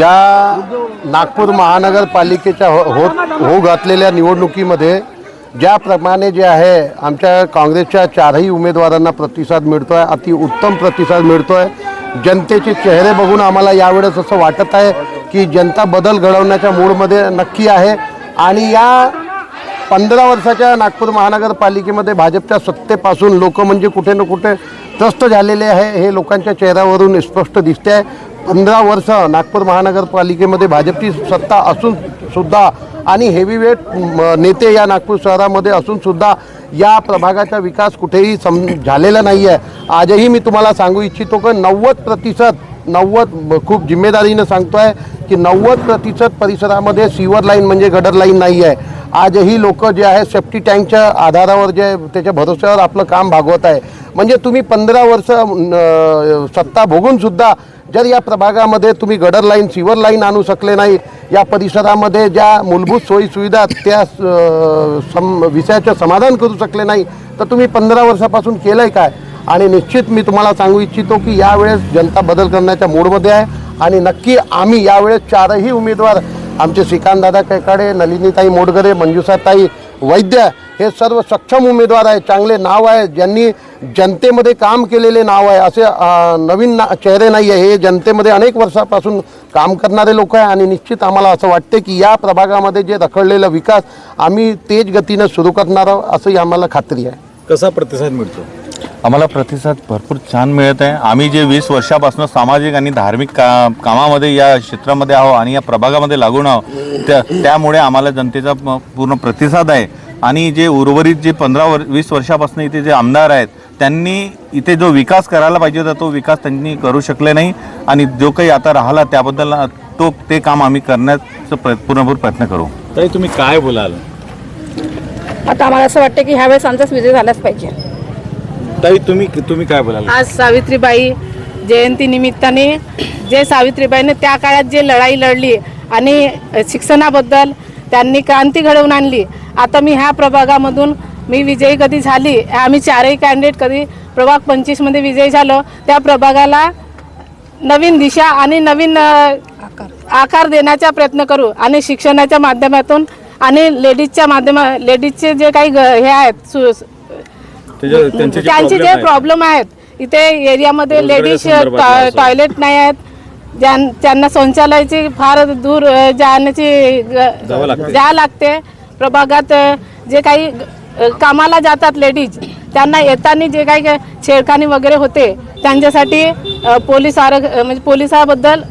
या नागपूर महानगरपालिकेच्या हो हो हो घातलेल्या निवडणुकीमध्ये ज्याप्रमाणे जे आहे आमच्या काँग्रेसच्या चारही उमेदवारांना प्रतिसाद मिळतो आहे अति उत्तम प्रतिसाद मिळतो आहे जनतेचे चेहरे बघून आम्हाला यावेळेस असं वाटत आहे की जनता बदल घडवण्याच्या मूडमध्ये नक्की आहे. आणि या पंधरा वर्षाच्या नागपूर महानगरपालिकेमध्ये भाजपच्या सत्तेपासून लोक म्हणजे कुठे ना कुठे त्रस्त झालेले आहे हे लोकांच्या चेहऱ्यावरून स्पष्ट दिसते आहे. पंधरा वर्ष नागपूर महानगरपालिकेमध्ये भाजपची सत्ता असून सुद्धा आणि हेवीवेट नेते या नागपूर शहरामध्ये असून सुद्धा या प्रभागाचा विकास कुठेही सम झालेला नाही आहे आजही मी तुम्हाला सांगू इच्छितो की नव्वद प्रतिशत नव्वद खूप जिम्मेदारीनं सांगतो आहे की नव्वद प्रतिशत परिसरामध्ये सीवर लाईन म्हणजे गडर लाईन नाही आहे आजही लोक जे आहे सेफ्टी टँकच्या आधारावर जे त्याच्या भरोश्यावर आपलं काम भागवत आहे. म्हणजे तुम्ही पंधरा वर्ष सत्ता भोगून सुद्धा जर या प्रभागामध्ये तुम्ही गडर लाईन सिवर लाईन आणू शकले नाही या परिसरामध्ये ज्या मूलभूत सोयीसुविधा त्या सम विषयाचं समाधान करू शकले नाही तर तुम्ही पंधरा वर्षापासून केलं आहे काय? आणि निश्चित मी तुम्हाला सांगू इच्छितो की यावेळेस जनता बदल करण्याच्या मूडमध्ये आहे आणि नक्की आम्ही यावेळेस चारही उमेदवार आमचे श्रीकांतदादा कैकाडे नलिनीताई मोडगरे मंजुषाताई वैद्य हे सर्व सक्षम उमेदवार आहे चांगले नाव आहे ज्यांनी जनतेमध्ये काम केलेले नाव आहे. असे नवीन ना चेहरे नाही आहे. हे जनतेमध्ये अनेक वर्षापासून काम करणारे लोक आहे आणि निश्चित आम्हाला असं वाटते की या प्रभागामध्ये जे रखडलेला विकास आम्ही तेज गतीनं सुरू करणार आहोत असंही आम्हाला खात्री आहे. कसा प्रतिसाद मिळतो? आम्हाला प्रतिसाद भरपूर छान मिळत आहे. आम्ही जे वीस वर्षापासून सामाजिक आणि धार्मिक का कामामध्ये या क्षेत्रामध्ये आहो आणि या प्रभागामध्ये लागून आहो त्या त्यामुळे आम्हाला जनतेचा पूर्ण प्रतिसाद आहे. आणि जे उर्वरित जे पंधरा वर वीस वर्षापासून इथे जे आमदार आहेत त्यांनी इथे जो विकास करायला पाहिजे होता तो विकास त्यांनी करू शकले नाही. आणि जो काही आता राहिला त्याबद्दल तो ते काम आम्ही करण्याचा प्र पूर्णभूर प्रयत्न करू. ताई तुम्ही काय बोलाल? आता आम्हाला असं वाटतं की ह्यावेळेस आमचाच विजय झालाच पाहिजे. ताई तुम्ही तुम्ही काय बोलाल? आज सावित्रीबाई जयंती निमित्ताने जे सावित्रीबाईने त्या काळात जे लढाई लढली आणि शिक्षणाबद्दल त्यांनी क्रांती घडवून आणली आता मी ह्या प्रभागामधून मी विजयी कधी झाली आम्ही चारही कॅन्डिडेट कधी प्रभाग पंचवीसमध्ये विजयी झालो त्या प्रभागाला नवीन दिशा आणि नवीन आकार देण्याचा प्रयत्न करू आणि शिक्षणाच्या माध्यमातून आणि लेडीजच्या माध्यमा लेडीजचे जे काही हे आहेत त्यांचे जे. प्रॉब्लेम आहेत इथे एरियामध्ये लेडीज. टॉयलेट नाही आहेत ज्यां त्यांना शौचालयाची फार दूर जाण्याची. जा लागते प्रभागात जे काही कामाला जातात लेडीज त्यांना येताना जे काही छेडखानी वगैरे होते त्यांच्यासाठी पोलीस आरक्ष म्हणजे पोलिसाबद्दल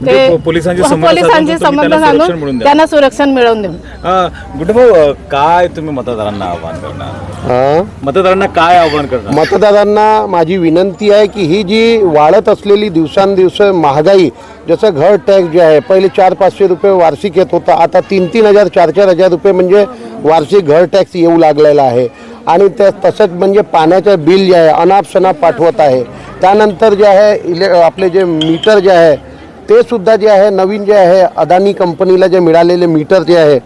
म्हणजे पो- पोलिसांचे संबंध साधून पोलिसांचे तुम्ही संबंध त्यांना संरक्षण मिळवून द्या. त्यांना सुरक्षण मिळवून देऊ. अ, काय तुम्ही मतदारांना आव्हान करणार? हां? मतदारांना काय आव्हान करणार? मतदारांना माझी विनंती आहे की ही जी वाढत असलेली दिवसांदिवस महागाई जसं घर टॅक्स जे आहे पहिले चार पाचशे रुपये वार्षिक येत होता आता तीन तीन हजार चार चार हजार रुपये म्हणजे वार्षिक घर टॅक्स येऊ लागलेला आहे. आणि त्या तसंच म्हणजे पाण्याचं बिल जे आहे अनाप शनाप पाठवत आहे. त्यानंतर जे आहे इले आपले जे मीटर जे आहे ते सुद्धा जे आहे नवीन जे आहे अदानी कंपनीला जे मिळालेले मीटर जे आहे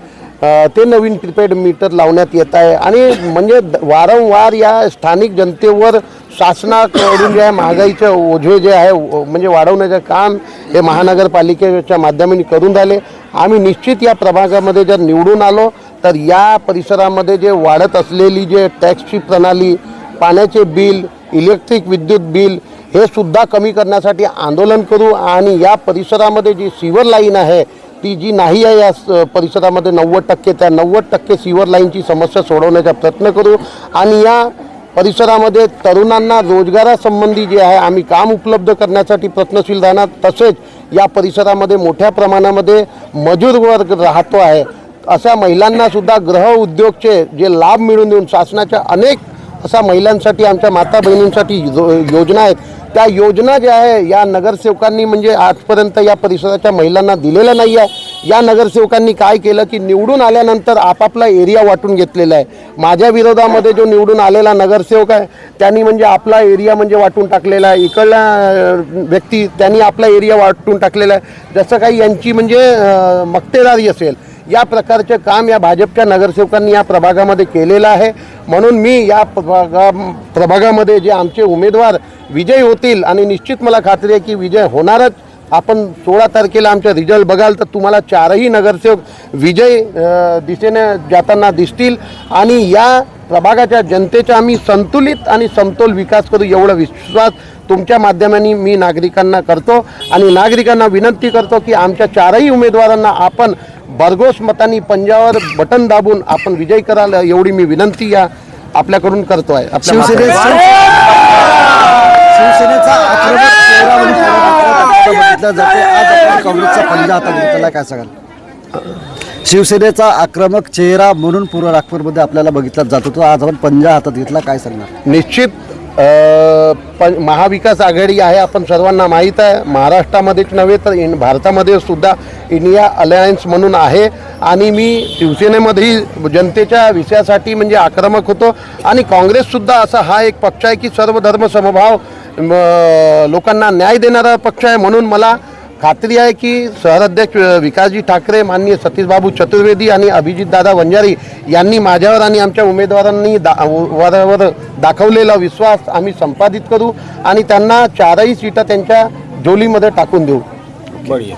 ते नवीन प्रिपेड मीटर लावण्यात येत आहे. आणि म्हणजे वारंवार या स्थानिक जनतेवर शासनाकडून जे आहे महागाईचे ओझे जे आहे म्हणजे वाढवण्याचं काम हे महानगरपालिकेच्या माध्यमाने करून राहिले. आम्ही निश्चित या प्रभागामध्ये जर निवडून आलो तर या परिसरामध्ये जे वाढत असलेली जे टॅक्सची प्रणाली पाण्याचे बिल इलेक्ट्रिक विद्युत बिल हे सुद्धा कमी करण्यासाठी आंदोलन करू आणि या परिसरामध्ये जी सिवर लाईन आहे ती जी नाही आहे या स- परिसरामध्ये नव्वद टक्के त्या नव्वद टक्के सिवर लाईनची समस्या सोडवण्याचा प्रयत्न करू. आणि या परिसरामध्ये तरुणांना रोजगारासंबंधी जे आहे आम्ही काम उपलब्ध करण्यासाठी प्रयत्नशील राहणार. तसेच या परिसरामध्ये मोठ्या प्रमाणामध्ये मजूर वर्ग राहतो आहे. अशा महिलांनासुद्धा गृह उद्योगचे जे लाभ मिळून देऊन शासनाच्या अनेक असा महिलांसाठी आमच्या माता बहिणींसाठी जो- योजना आहेत त्या योजना ज्या आहे या नगरसेवकांनी म्हणजे आजपर्यंत या परिसराच्या महिलांना दिलेल्या नाही आहे. या नगरसेवकांनी काय केलं की निवडून आल्यानंतर आपापला एरिया वाटून घेतलेला आहे. माझ्या विरोधामध्ये जो निवडून आलेला नगरसेवक आहे त्यांनी म्हणजे आपला एरिया म्हणजे वाटून टाकलेला आहे. इकडला व्यक्ती त्यांनी आपला एरिया वाटून टाकलेला आहे. जसं काही यांची म्हणजे मक्तेदारी असेल या प्रकारचे काम या भाजपच्या नगरसेवकांनी या प्रभागामध्ये केलेलं आहे. म्हणून मी या प्रभागा प्रभागामध्ये जे आमचे उमेदवार विजयी होतील आणि निश्चित मला खात्री आहे की विजय होणारच. आपण सोळा तारखेला आमचा रिझल्ट बघाल तर तुम्हाला चारही नगरसेवक विजय दिशेने जाताना दिसतील. आणि या प्रभागाच्या जनतेचा आम्ही संतुलित आणि समतोल विकास करू एवढा विश्वास तुमच्या माध्यमाने मी नागरिकांना करतो. आणि नागरिकांना विनंती करतो की आमच्या चारही उमेदवारांना आपण भरघोस मतांनी पंजावर बटन दाबून आपण विजय कराल एवढी मी विनंती या आपल्याकडून करतो आहे. आपल्या काँग्रेसचा पंजा काय सांगाल? शिवसेनेचा आक्रमक चेहरा म्हणून पूर्व नागपूरमध्ये आपल्याला बघितला जातो तो आज आपण पंजा हातात घेतला काय सांगणार? निश्चित पण महाविकास आघाडी आहे आपण सर्वांना माहीत आहे. महाराष्ट्रामध्येच नव्हे तर इन भारतामध्ये सुद्धा इंडिया अलायन्स म्हणून आहे. आणि मी शिवसेनेमध्येही जनतेच्या विषयासाठी म्हणजे आक्रमक होतो. आणि काँग्रेससुद्धा असा हा एक पक्ष आहे की सर्व धर्म समभाव लोकांना न्याय देणारा पक्ष आहे म्हणून मला खात्री आहे की शहराध्यक्ष विकासजी ठाकरे माननीय सतीशबाबू चतुर्वेदी आणि अभिजितदादा वंजारी यांनी माझ्यावर आणि आमच्या उमेदवारांनी दा वरावर दाखवलेला विश्वास आम्ही संपादित करू आणि त्यांना चारही सीटा त्यांच्या जोलीमध्ये टाकून देऊ. बढिया.